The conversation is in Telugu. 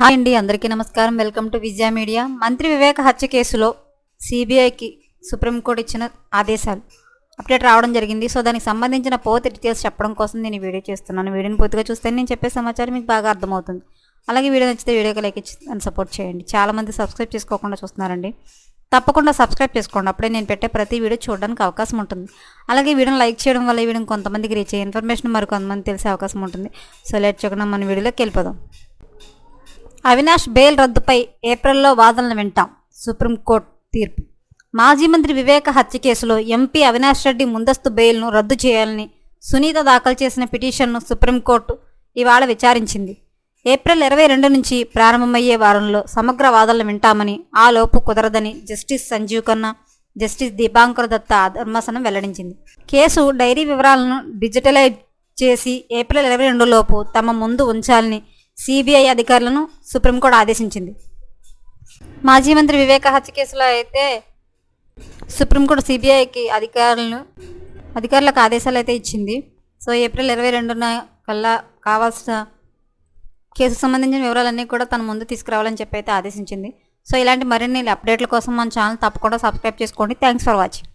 హాయ్ అండి అందరికీ నమస్కారం. Welcome to Vijaya media. మంత్రి వివేక హత్య కేసులో సిబిఐకి సుప్రీంకోర్టు ఇచ్చిన ఆదేశాలు అప్డేట్ రావడం జరిగింది. సో దానికి సంబంధించిన పూర్తి డీటెయిల్స్ చెప్పడం కోసం నేను వీడియో చేస్తున్నాను. వీడియోని పూర్తిగా చూస్తే నేను చెప్పే సమాచారం మీకు బాగా అర్థమవుతుంది. అలాగే వీడియో నచ్చితే వీడియోకి లైక్ ఇచ్చి సపోర్ట్ చేయండి. చాలామంది సబ్స్క్రైబ్ చేసుకోకుండా చూస్తున్నారండి. తప్పకుండా సబ్స్క్రైబ్ చేసుకోండి. అప్పుడే నేను పెట్టే ప్రతి వీడియో చూడడానికి అవకాశం ఉంటుంది. అలాగే వీడియోని లైక్ చేయడం వల్ల ఈ వీడియో కొంతమందికి రీచ్ అయ్యే ఇన్ఫర్మేషన్ మరి కొంతమంది తెలిసే అవకాశం ఉంటుంది. సో లేట్ చేయకుండా మన వీడియోలోకి వెళ్ళిపోదాం. అవినాష్ బెయిల్ రద్దుపై ఏప్రిల్లో వాదనలు వింటాం. సుప్రీంకోర్టు తీర్పు. మాజీ మంత్రి వివేక హత్య కేసులో ఎంపీ అవినాష్ రెడ్డి ముందస్తు బెయిల్ను రద్దు చేయాలని సునీత దాఖలు చేసిన పిటిషన్ను సుప్రీంకోర్టు ఇవాళ విచారించింది. ఏప్రిల్ ఇరవై రెండు నుంచి ప్రారంభమయ్యే వారంలో సమగ్ర వాదనలు వింటామని ఆ లోపు కుదరదని జస్టిస్ సంజీవ్ ఖన్నా జస్టిస్ దీపాంకర్ దత్త ధర్మాసనం వెల్లడించింది. కేసు డైరీ వివరాలను డిజిటలైజ్ చేసి ఏప్రిల్ ఇరవై రెండు లోపు తమ ముందు ఉంచాలని సిబిఐ అధికారులను సుప్రీంకోర్టు ఆదేశించింది. మాజీ మంత్రి వివేక హత్య కేసులో అయితే సుప్రీంకోర్టు సిబిఐకి అధికారులను అధికారులకు ఆదేశాలు అయితే ఇచ్చింది. సో ఏప్రిల్ ఇరవై రెండున కల్లా కావాల్సిన కేసు సంబంధించిన వివరాలన్నీ కూడా తన ముందు తీసుకురావాలని చెప్పి అయితే ఆదేశించింది. సో ఇలాంటి మరిన్ని అప్డేట్ల కోసం మన ఛానల్ తప్పకుండా సబ్స్క్రైబ్ చేసుకోండి. Thanks for watching.